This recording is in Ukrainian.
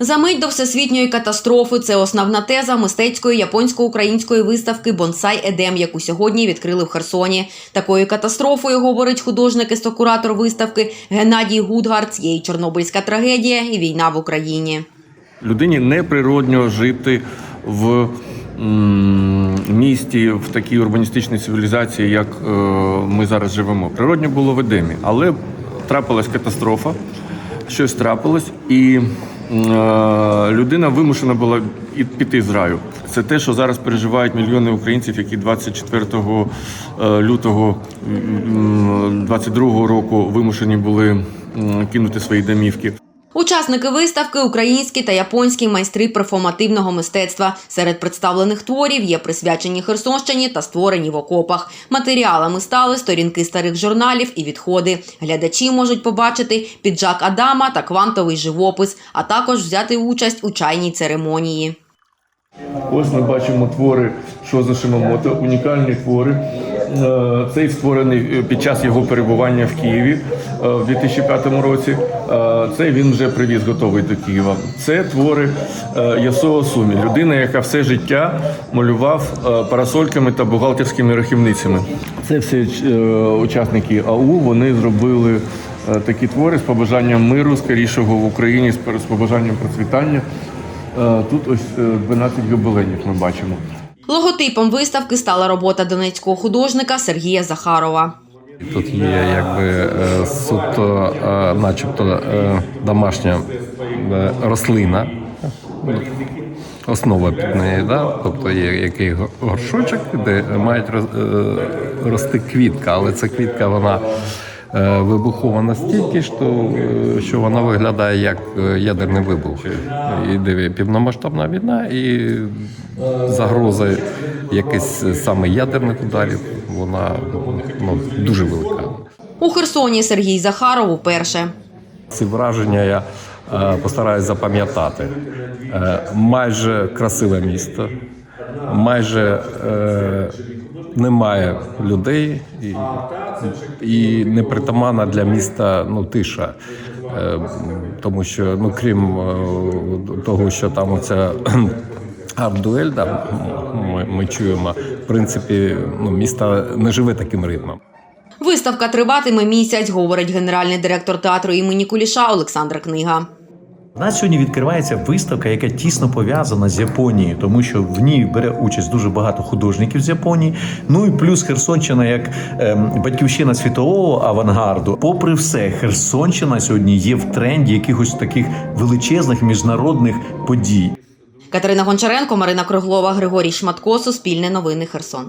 За мить до всесвітньої катастрофи це основна теза мистецької японсько-української виставки Бонсай Едем, яку сьогодні відкрили в Херсоні. Такою катастрофою, говорить художник і куратор виставки Геннадій Гудгарц, є і Чорнобильська трагедія, і війна в Україні. Людині неприродньо жити в місті, в такій урбаністичній цивілізації, як е, ми зараз живемо. Природньо було в Едемі, але трапилась катастрофа, щось трапилось, і людина вимушена була піти з раю. Це те, що зараз переживають мільйони українців, які 24 е, лютого 22 року вимушені були кинути свої домівки. Учасники виставки українські та японські майстри перформативного мистецтва. Серед представлених творів є присвячені Херсонщині та створені в окопах. Матеріалами стали сторінки старих журналів і відходи. Глядачі можуть побачити піджак Адама та квантовий живопис, а також взяти участь у чайній церемонії. Ось ми бачимо твори Шозо Шимамото, унікальні твори. Е, Цей створений е, під час його перебування в Києві е, в 2005 році. Е, Цей він вже привіз готовий до Києва. Це твори Ясуо Сумі, людина, яка все життя малював парасольками та бухгалтерськими рахівницями. Це всі учасники АУ. Вони зробили такі твори з побажанням миру, скорішого в Україні, з побажанням процвітання. Тут ось е, 12 гобеленів ми бачимо. Логотипом виставки стала робота донецького художника Сергія Захарова. Тут є якби е, суто, е, начебто, е, домашня рослина. Основа під неї, да? тобто є який го- горшочок, де мають рости квітка, але ця квітка вона вибухова настільки, що, е, що вона виглядає як е, ядерний вибух. Іде півномасштабна війна і загроза якихось саме ядерних ударів, вона ну, дуже велика. У Херсоні Сергій Захаров уперше. Ці враження я е, постараюсь запам'ятати. Е, майже красиве місто, майже е, немає людей і, і непритаманна для міста ну, тиша. Е, тому що, ну крім е, того, що там оця арт-дуель, да, ми, ми чуємо, в принципі, ну, місто не живе таким ритмом. Виставка триватиме місяць, говорить генеральний директор театру імені Куліша Олександр Книга. У нас сьогодні відкривається виставка, яка тісно пов'язана з Японією, тому що в ній бере участь дуже багато художників з Японії. Ну і плюс Херсонщина як ем, батьківщина світового авангарду. Попри все, Херсонщина сьогодні є в тренді якихось таких величезних міжнародних подій. Катерина Гончаренко, Марина Круглова, Григорій Шматко, Суспільне новини Херсон.